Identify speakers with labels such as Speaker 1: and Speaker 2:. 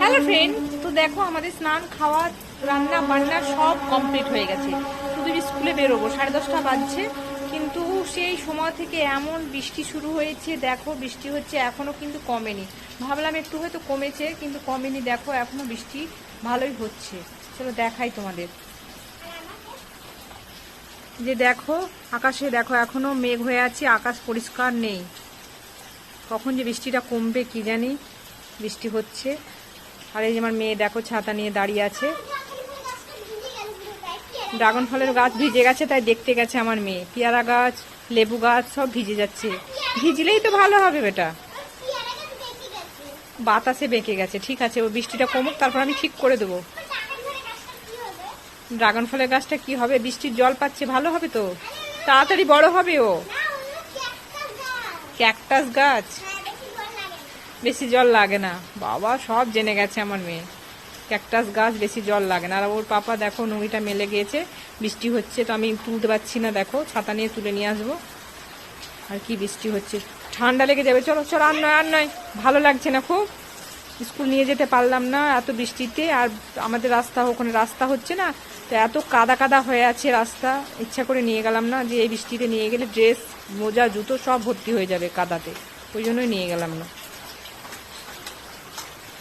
Speaker 1: Hello friend তো দেখো, আমাদের স্নান, খাওয়া, রান্না, বান্না সব কমপ্লিট হয়ে গেছে। শুধু স্কুলে বেরোবো, সাড়ে দশটা বাজছে, কিন্তু সেই সময় থেকে এমন বৃষ্টি শুরু হয়েছে, দেখো, বৃষ্টি হচ্ছে, এখনও কিন্তু কমেনি। ভাবলাম একটু হয়তো কমেছে, কিন্তু কমেনি, দেখো, এখনও বৃষ্টি ভালোই হচ্ছে। চলো দেখাই তোমাদের। যে দেখো, আকাশে দেখো, এখনও মেঘ হয়ে আছে, আকাশ পরিষ্কার নেই। কখন যে বৃষ্টিটা কমবে, কি জানি, বৃষ্টি হচ্ছে। আর এই যে আমার মেয়ে দেখো, ছাতা নিয়ে দাঁড়িয়ে আছে। ড্রাগন ফলের গাছ ভিজে গেছে, তাই দেখতে গেছে আমার মেয়ে। পেয়ারা গাছ, লেবু গাছ সব ভিজে যাচ্ছে। ভিজলেই তো ভালো হবে বেটা। বাতাসে বেঁকে গেছে, ঠিক আছে, ও বৃষ্টিটা কমুক, তারপর আমি ঠিক করে দেবো। ড্রাগন ফলের গাছটা কি হবে? বৃষ্টির জল পাচ্ছে, ভালো হবে তো? তাড়াতাড়ি বড় হবে ও। ক্যাকটাস গাছ। বেশি জল লাগে না। বাবা, সব জেনে গেছে আমার মেয়ে। ক্যাকটাস গাছ বেশি জল লাগে না। আর ওর পাপা দেখো, নুড়িটা মেলে গিয়েছে, বৃষ্টি হচ্ছে, তো আমি তুলতে পারছি না, দেখো, ছাতা নিয়ে তুলে নিয়ে আসব। আর কি বৃষ্টি হচ্ছে। ঠান্ডা লেগে যাবে। চলো চলো, আর নয় আর নয়। ভালো লাগছে না খুব। স্কুল নিয়ে যেতে পারলাম না এত বৃষ্টিতে। আর আমাদের রাস্তা, ওখানে রাস্তা হচ্ছে না, তো এত কাদা কাদা হয়ে আছে রাস্তা। ইচ্ছা করে নিয়ে গেলাম না যে এই বৃষ্টিতে নিয়ে গেলে ড্রেস, মোজা, জুতো সব ভর্তি হয়ে যাবে কাদাতে। ওই জন্যই নিয়ে গেলাম না।